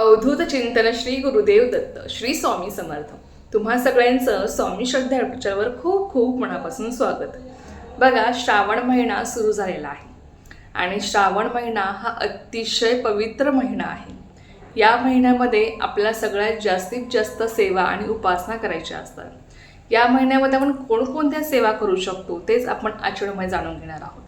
अवधूत चिंतन श्री गुरुदेव दत्त श्री स्वामी समर्थ. तुम्हा सगळ्यांचं स्वामी श्रद्धा वर खूप खूप मनापासून स्वागत. बघा श्रावण महिना सुरू झालेला आहे. आणि श्रावण महिना हा अतिशय पवित्र महिना आहे. या महिन्यामध्ये आपल्या सगळ्यात जास्तीत जास्त सेवा आणि उपासना करायच्या असतात. या महिन्यामध्ये आपण कोणकोणत्या सेवा करू शकतो तेच आपण आचरणमध्ये जाणून घेणार आहोत.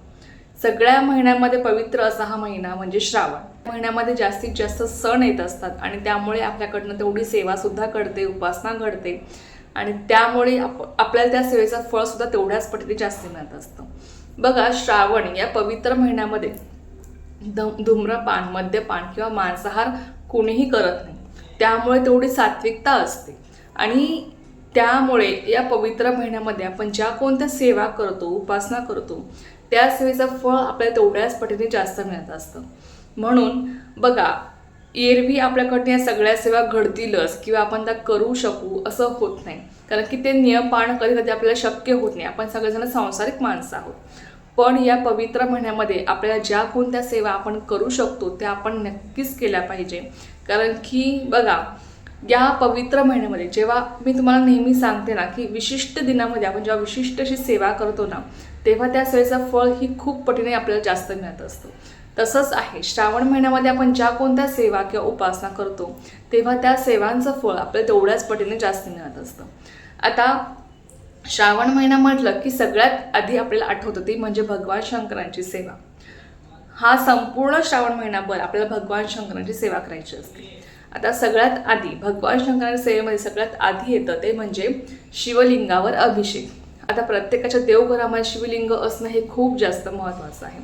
सगळ्या महिन्यामध्ये पवित्र असा हा महिना म्हणजे श्रावण. महिन्यामध्ये जास्तीत जास्त सण येत असतात आणि त्यामुळे आपल्याकडनं तेवढी सेवासुद्धा घडते उपासना घडते आणि त्यामुळे आप आपल्याला त्या सेवेचा फळसुद्धा तेवढ्याच पटीने जास्त मिळत असतं. बघा श्रावण या पवित्र महिन्यामध्ये धम धूम्रपान मद्यपान किंवा मांसाहार कोणीही करत नाही. त्यामुळे तेवढी सात्विकता असते. आणि त्यामुळे या पवित्र महिन्यामध्ये आपण ज्या कोणत्या सेवा करतो उपासना करतो त्या सेवेचं फळ आपल्याला तेवढ्याच पटीने जास्त मिळत असतं. म्हणून बघा एरवी आपल्याकडनं या सगळ्या सेवा घडतीलच किंवा आपण त्या करू शकू असं होत नाही. कारण की ते नियम पाळणं कधी कधी आपल्याला शक्य होत नाही. आपण सगळेजण सांसारिक माणसं आहोत. पण या पवित्र महिन्यामध्ये आपल्याला ज्या कोणत्या सेवा आपण करू शकतो त्या आपण नक्कीच केल्या पाहिजे. कारण की बघा या पवित्र महिन्यामध्ये जेव्हा मी तुम्हाला नेहमी सांगते ना की विशिष्ट दिनामध्ये आपण जेव्हा विशिष्ट अशी सेवा करतो ना तेव्हा त्या सेवेचं फळ ही खूप पटीने आपल्याला जास्त मिळत असतं. तसंच आहे श्रावण महिन्यामध्ये आपण ज्या कोणत्या सेवा किंवा उपासना करतो तेव्हा त्या सेवांचं फळ आपल्याला तेवढ्याच पटीने जास्त मिळत असतं. आता श्रावण महिना म्हटलं की सगळ्यात आधी आपल्याला आठवतं ती म्हणजे भगवान शंकरांची सेवा. हा संपूर्ण श्रावण महिनाभर आपल्याला भगवान शंकरांची सेवा करायची असते. आता सगळ्यात आधी भगवान शंकर सेवेमध्ये सगळ्यात आधी येतं ते म्हणजे शिवलिंगावर अभिषेक. आता प्रत्येकाच्या देवघरामध्ये शिवलिंग असणं हे खूप जास्त महत्त्वाचं आहे.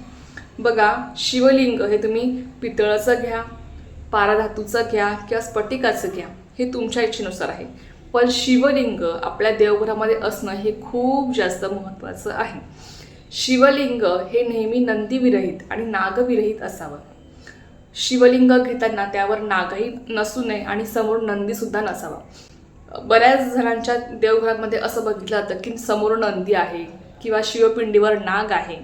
बघा शिवलिंग हे तुम्ही पितळाचं घ्या पाराधातूचं घ्या किंवा स्फटिकाचं घ्या हे तुमच्या इच्छेनुसार आहे. पण शिवलिंग आपल्या देवघरामध्ये असणं हे खूप जास्त महत्त्वाचं आहे. शिवलिंग हे नेहमी नंदीविरहित आणि नागविरहित असावं. शिवलिंग घेताना त्यावर नागही नसू नये आणि समोर नंदीसुद्धा नसावा. बऱ्याच जणांच्या देवघरामध्ये असं बघितलं जातं की समोर नंदी आहे किंवा शिवपिंडीवर नाग आहे.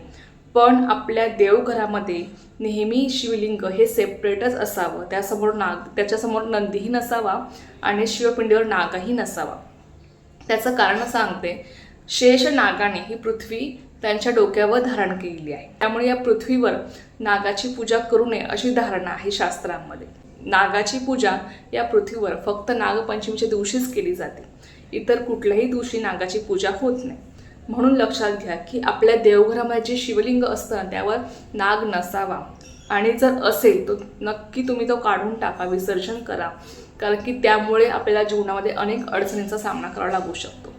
पण आपल्या देवघरामध्ये नेहमी शिवलिंग हे सेपरेटच असावं. त्यासमोर नाग त्याच्यासमोर नंदीही नसावा आणि शिवपिंडीवर नागही नसावा. त्याचं कारण सांगते शेष नागाने ही पृथ्वी त्यांच्या डोक्यावर धारण केलेली आहे. त्यामुळे या पृथ्वीवर नागाची पूजा करू नये अशी धारणा आहे शास्त्रांमध्ये. नागाची पूजा या पृथ्वीवर फक्त नागपंचमीच्या दिवशीच केली जाते. इतर कुठल्याही दिवशी नागाची पूजा होत नाही. म्हणून लक्षात घ्या की आपल्या देवघरामध्ये जे शिवलिंग असतं ना त्यावर नाग नसावा. आणि जर असेल तर नक्की तुम्ही तो काढून टाका विसर्जन करा. कारण की त्यामुळे आपल्याला जीवनामध्ये अनेक अडचणींचा सामना करावा लागू शकतो.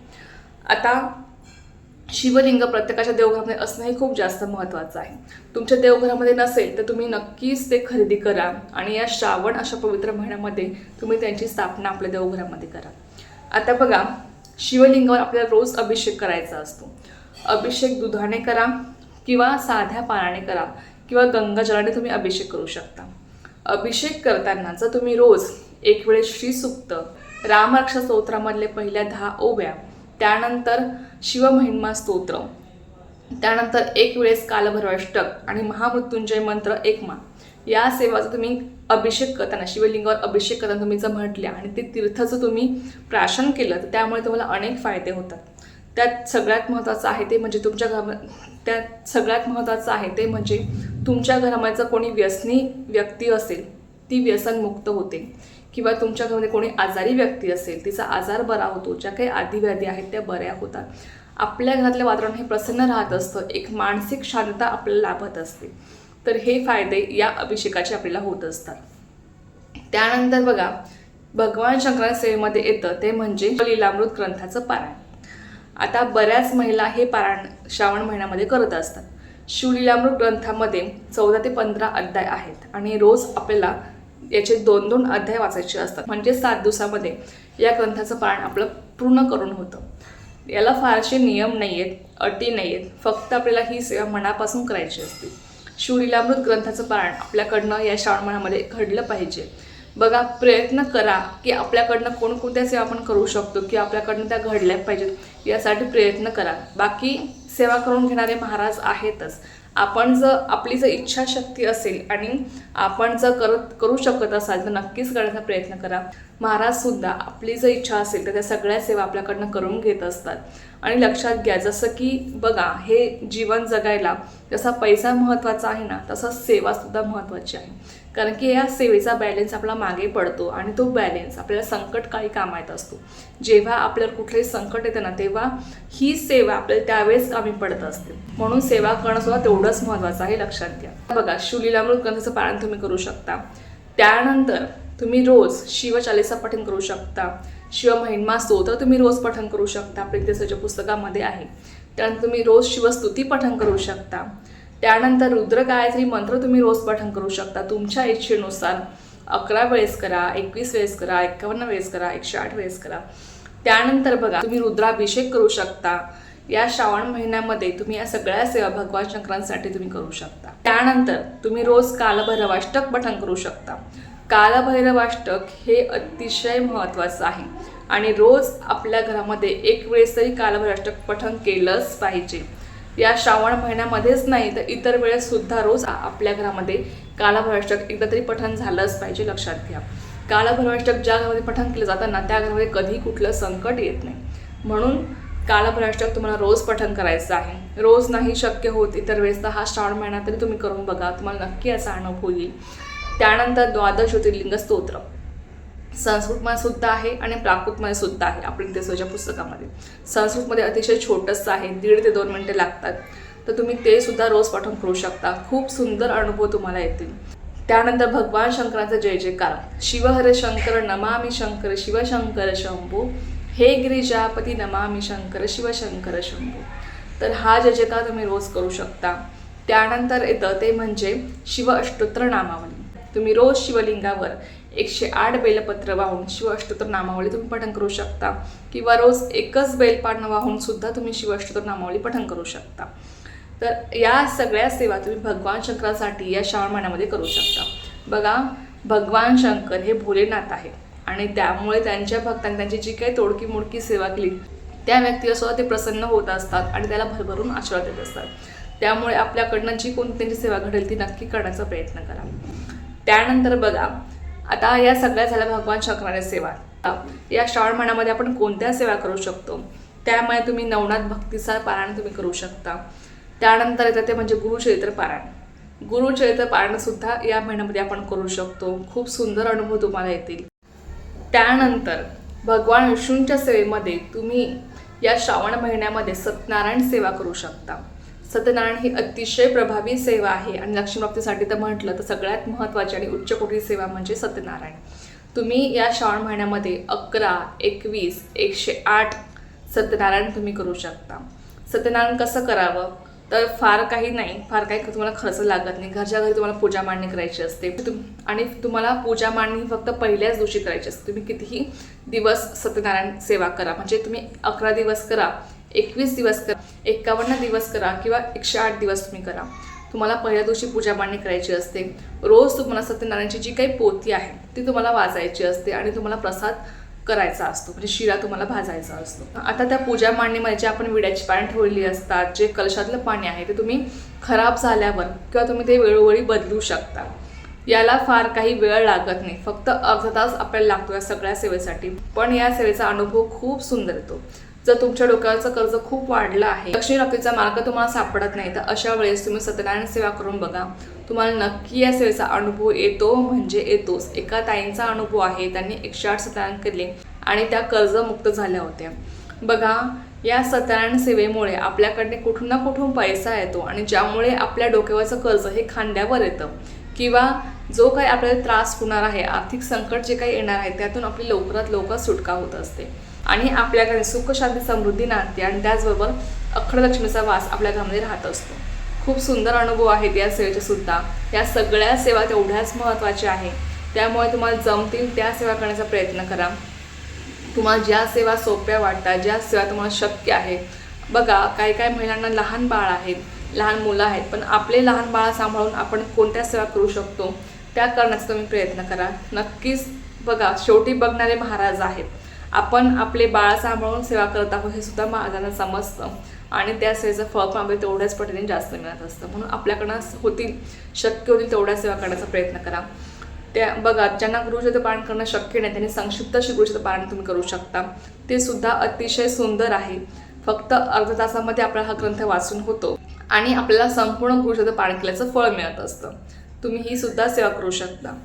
आता शिवलिंग प्रत्येकाच्या देवघरामध्ये असणं हे खूप जास्त महत्त्वाचं आहे. तुमच्या देवघरामध्ये नसेल तर तुम्ही नक्कीच ते खरेदी करा आणि या श्रावण अशा पवित्र महिन्यामध्ये तुम्ही त्यांची स्थापना आपल्या देवघरामध्ये करा. आता बघा शिवलिंगावर आपल्याला रोज अभिषेक करायचा असतो. अभिषेक दुधाने करा किंवा साध्या पाण्याने करा किंवा गंगाजलाने तुम्ही अभिषेक करू शकता. अभिषेक करताना जर तुम्ही रोज एक वेळेस श्रीसुक्त रामरक्षा स्तोत्रामधले पहिल्या दहा ओव्या त्यानंतर शिवमहिमा स्तोत्र. त्यानंतर एक वेळेस कालभरवाष्टक आणि महामृत्युंजय मंत्र एकमा या सेवाचा तुम्ही अभिषेक करताना शिवलिंगावर अभिषेक करताना तुम्ही जर म्हटल्या आणि ते तीर्थाचं तुम्ही प्राशन केलं तर त्यामुळे तुम्हाला अनेक फायदे होतात. त्यात सगळ्यात महत्त्वाचं आहे ते म्हणजे तुमच्या घरा त्यात सगळ्यात महत्त्वाचं आहे ते म्हणजे तुमच्या घरामध्ये जर कोणी व्यसनी व्यक्ती असेल ती व्यसनमुक्त होते. किंवा तुमच्या घरामध्ये कोणी आजारी व्यक्ती असेल तिचा आजार बरा होतो ज्या काही आधीव्याधी आहेत त्या बऱ्या होतात. आपल्या घरातलं वातावरण हे प्रसन्न राहत असतं एक मानसिक शांतता आपल्याला लाभत असते. तर हे फायदे या अभिषेकाचे आपल्याला होत असतात. त्यानंतर बघा भगवान शंकराच्या सेवेमध्ये येतं ते म्हणजे लीलामृत ग्रंथाचं पारायण. आता बऱ्याच महिला हे पारायण श्रावण महिन्यामध्ये करत असतात. शिवलीलामृत ग्रंथामध्ये चौदा ते पंधरा अध्याय आहेत आणि रोज आपल्याला याचे दोन दोन अध्याय वाचायचे असतात. म्हणजे सात दिवसामध्ये या ग्रंथाचं पारण आपलं पूर्ण करून होतं. याला फारसे नियम नाही आहेत अटी नाही आहेत फक्त आपल्याला ही सेवा मनापासून करायची असते. शिवलीलामृत ग्रंथाचं पारण आपल्याकडनं या श्रावण महिन्यामध्ये घडलं पाहिजे. बघा प्रयत्न करा की आपल्याकडनं कोणकोणत्या सेवा आपण करू शकतो की आपल्याकडनं त्या घडल्या पाहिजेत यासाठी प्रयत्न करा. बाकी सेवा करून घेणारे महाराज आहेतच. आपण जर आपली जर इच्छाशक्ती असेल आणि आपण जर करत करू शकत असाल तर नक्कीच करण्याचा प्रयत्न करा. महाराज सुद्धा आपली जर इच्छा असेल तर त्या सगळ्या सेवा आपल्याकडनं करून घेत असतात. आणि लक्षात घ्या जसं की बघा हे जीवन जगायला जसा पैसा महत्त्वाचा आहे ना तसंच सेवासुद्धा महत्त्वाची आहे. कारण की या सेवेचा बॅलन्स आपला मागे पडतो आणि तो बॅलेन्स आपल्याला संकट संकटकाळी कामायत असतो. जेव्हा आपल्याला कुठलंही संकट येतं ना तेव्हा ही सेवा आपल्याला त्यावेळेस कामी पडत असते. म्हणून सेवा करणं सुद्धा तेवढंच महत्त्वाचं आहे लक्षात घ्या. बघा शिवलीलामृत ग्रंथाचं पालन तुम्ही करू शकता. त्यानंतर तुम्ही रोज शिवचालीसा पठण करू शकता. शिव महिमा स्तोत्र तुम्ही रोज पठण करू शकता. प्रित्यसाच्या पुस्तकामध्ये आहे. त्यानंतर तुम्ही रोज शिवस्तुती पठण करू शकता. त्यानंतर रुद्र गायत्री मंत्र तुम्ही रोज पठण करू शकता. तुमच्या इच्छेनुसार अकरा वेळेस करा एकवीस वेळेस करा एकावन्न वेळेस करा एकशे आठ वेळेस करा. त्यानंतर बघा तुम्ही रुद्राभिषेक करू शकता. या श्रावण महिन्यामध्ये तुम्ही या सगळ्या सेवा भगवान शंकरांसाठी तुम्ही करू शकता. त्यानंतर तुम्ही रोज कालभैरवाष्टक पठण करू शकता. कालभैरवाष्टक हे अतिशय महत्त्वाचं आहे आणि रोज आपल्या घरामध्ये एक वेळेस तरी कालभैरवाष्टक पठण केलंच पाहिजे. या श्रावण महिन्यामध्येच नाही तर इतर वेळेससुद्धा रोज आपल्या घरामध्ये कालभैरवाष्टक एकदा तरी पठण झालंच पाहिजे लक्षात घ्या. कालभैरवाष्टक ज्या घरामध्ये पठण केलं जातं ना त्या घरामध्ये कधी कुठलं संकट येत नाही. म्हणून कालभ्रष्टक तुम्हाला रोज पठन करायचं आहे. रोज नाही शक्य होत इतर वेळेस तर हा श्रावण महिना तरी तुम्ही करून बघा. तुम्हाला नक्की असा अनुभव होईल. त्यानंतर द्वादश ज्योतिर्लिंग स्तोत्र. संस्कृतमध्ये सुद्धा आहे आणि प्राकृतमध्ये सुद्धा आहे. आपण तेसोच्या पुस्तकामध्ये. संस्कृतमध्ये अतिशय छोटंसं आहे. दीड ते दोन मिनटे लागतात. तर तुम्ही ते सुद्धा रोज पठन करू शकता. खूप सुंदर अनुभव तुम्हाला येतील. त्यानंतर भगवान शंकराचा जय जयकार. शिवहर शंकर नमामि शंकर शिवशंकर शंभू. हे गिरिजापती नमामि शंकर शिवशंकर शंभू. तर हा जजका तुम्ही रोज करू शकता. त्यानंतर येतं ते म्हणजे शिव अष्टोत्तर नामावली. तुम्ही रोज शिवलिंगावर एकशे आठ बेलपत्र वाहून शिव अष्टोत्तर नामावली तुम्ही पठण करू शकता. किंवा रोज एकच बेलपान वाहून सुद्धा तुम्ही शिव अष्टोत्तर नामावली पठण करू शकता. तर या सगळ्या सेवा तुम्ही भगवान शंकरासाठी या श्रावण महिन्यामध्ये करू शकता. बघा भगवान शंकर हे भोलेनाथ आहे आणि त्यामुळे त्यांच्या भक्तांनी त्यांची जी काही तोडकी मोडकी सेवा केली त्या व्यक्तीला सुद्धा ते प्रसन्न होत असतात आणि त्याला भरभरून आशीर्वाद देत असतात. त्यामुळे आपल्याकडनं जी कोणती त्यांची सेवा घडेल ती नक्की करण्याचा प्रयत्न करा. त्यानंतर बघा आता या सगळ्या झाल्या भगवान शंकराच्या सेवा. या श्रावण महिन्यामध्ये आपण कोणत्या सेवा करू शकतो? त्यामुळे तुम्ही नवनाथ भक्तीचा पारायण तुम्ही करू शकता. त्यानंतर येतं ते म्हणजे गुरुचरित्र पारायण. गुरुचरित्र पारायणसुद्धा या महिन्यामध्ये आपण करू शकतो. खूप सुंदर अनुभव तुम्हाला येतील. त्यानंतर भगवान विष्णूंच्या सेवेमध्ये तुम्ही या श्रावण महिन्यामध्ये सत्यनारायण सेवा करू शकता. सत्यनारायण ही अतिशय प्रभावी सेवा आहे आणि लक्ष्मीप्राप्तीसाठी तर म्हटलं तर सगळ्यात महत्त्वाची आणि उच्च कोटी सेवा म्हणजे सत्यनारायण. तुम्ही या श्रावण महिन्यामध्ये अकरा एकवीस एकशे आठ सत्यनारायण तुम्ही करू शकता. सत्यनारायण कसं करावं? तर फार काही नाही. फार काही तुम्हाला खर्च लागत नाही. घरच्या घरी तुम्हाला पूजा मांडणी करायची असते. तुम आणि तुम्हाला पूजा मांडणी फक्त पहिल्याच दिवशी करायची असते. तुम्ही कितीही दिवस सत्यनारायण सेवा करा. म्हणजे तुम्ही अकरा दिवस करा एकवीस दिवस करा एकावन्न दिवस करा किंवा एकशे आठ दिवस तुम्ही करा. तुम्हाला पहिल्या दिवशी पूजा मांडणी करायची असते. रोज तुम्हाला सत्यनारायणची जी काही पोती आहे ती तुम्हाला वाचायची असते आणि तुम्हाला प्रसाद करायचा असतो. म्हणजे शिरा तुम्हाला भाजायचा असतो. आता त्या पूजा मांडणीमध्ये जे आपण विड्याची पाणी ठेवलेली असतात जे कलशातलं पाणी आहे ते तुम्ही खराब झाल्यावर किंवा तुम्ही ते वेळोवेळी बदलू शकता. याला फार काही वेळ लागत नाही. फक्त अर्धा तास आपल्याला लागतो या सगळ्या सेवेसाठी. पण या सेवेचा अनुभव खूप सुंदर येतो. जर तुमच्या डोक्याचं कर्ज खूप वाढलं आहे लक्ष्मी प्राप्तीचा मार्ग तुम्हाला सापडत नाही तर अशा वेळेस तुम्ही सत्यनारायण सेवा करून बघा. तुम्हाला नक्की या सेवेचा अनुभव येतो म्हणजे येतोच. एका ताईंचा अनुभव आहे त्यांनी एकशे आठ सत्यनारायण केले आणि त्या कर्जमुक्त झाल्या होत्या. बघा या सत्यनारायण सेवेमुळे आपल्याकडे कुठून ना कुठून पैसा येतो आणि ज्यामुळे आपल्या डोक्यावरचं कर्ज हे खांद्यावर येतं. किंवा जो काही आपल्याला त्रास होणार आहे आर्थिक संकट जे काही येणार आहे त्यातून आपली लवकरात लवकर सुटका होत असते. आणि आपल्याकडे सुख शांती समृद्धी नांदते आणि त्याचबरोबर अखंड लक्ष्मीचा वास आपल्या घरामध्ये राहत असतो. खूप सुंदर अनुभव आहेत या सेवेचे सुद्धा. या सगळ्या सेवा तेवढ्याच महत्त्वाच्या आहे. त्यामुळे तुम्हाला जमतील त्या सेवा करण्याचा प्रयत्न करा. तुम्हाला ज्या सेवा सोप्या वाटतात ज्या सेवा तुम्हाला शक्य आहे बघा काही काही महिलांना लहान बाळ आहेत लहान मुलं आहेत पण आपले लहान बाळ सांभाळून आपण कोणत्या सेवा करू शकतो? त्या करण्याचा तुम्ही प्रयत्न करा. नक्कीच बघा शेवटी बघणारे महाराज आहेत. आपण आपले बाळ सांभाळून सेवा करत आहोत हे सुद्धा महाराजांना समजतं. आणि त्या सेवेचं फळ पण आपल्याला तेवढ्याच पटीने जास्त मिळत असतं. म्हणून आपल्याकडनं होतील शक्य होतील तेवढ्या सेवा करण्याचा प्रयत्न करा. त्या बघा ज्यांना गृहशत पारण करणं शक्य नाही त्यांनी संक्षिप्त अशी गृहशत पारण तुम्ही करू शकता. ते सुद्धा अतिशय सुंदर आहे. फक्त अर्ध्या तासामध्ये आपला हा ग्रंथ वाचून होतो. आणि आपल्याला संपूर्ण गृहशत पारण केल्याचं फळ मिळत असतं. तुम्ही ही सुद्धा सेवा करू शकता.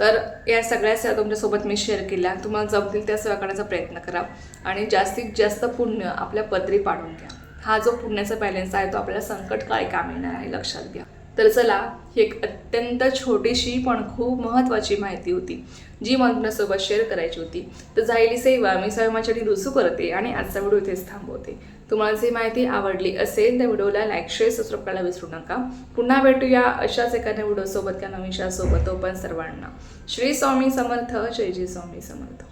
तर या सगळ्या सेवा तुमच्यासोबत मी शेअर केल्या. तुम्हाला जमतील त्या सेवा करण्याचा प्रयत्न करा. आणि जास्तीत जास्त पुण्य आपल्या पदरी पाडून घ्या. हा जो पुण्याचा बॅलन्स आहे तो आपल्याला संकट काय काम येणार आहे लक्षात घ्या. तर चला ही एक अत्यंत छोटीशी पण खूप महत्त्वाची माहिती होती जी मला तुमच्यासोबत शेअर करायची होती. तर झालेली सेवा मी स्वयं माझ्यासाठी रुजू करते आणि आजचा व्हिडिओ इथेच थांबवते. तुम्हाला जी माहिती आवडली असेल त्या व्हिडिओला लाईक शेअर सबस्क्राईब करायला विसरू नका. पुन्हा भेटूया अशाच एखाद्या व्हिडिओसोबत किंवा नवीनशासोबत तो पण सर्वांना. श्री स्वामी समर्थ जय जी स्वामी समर्थ.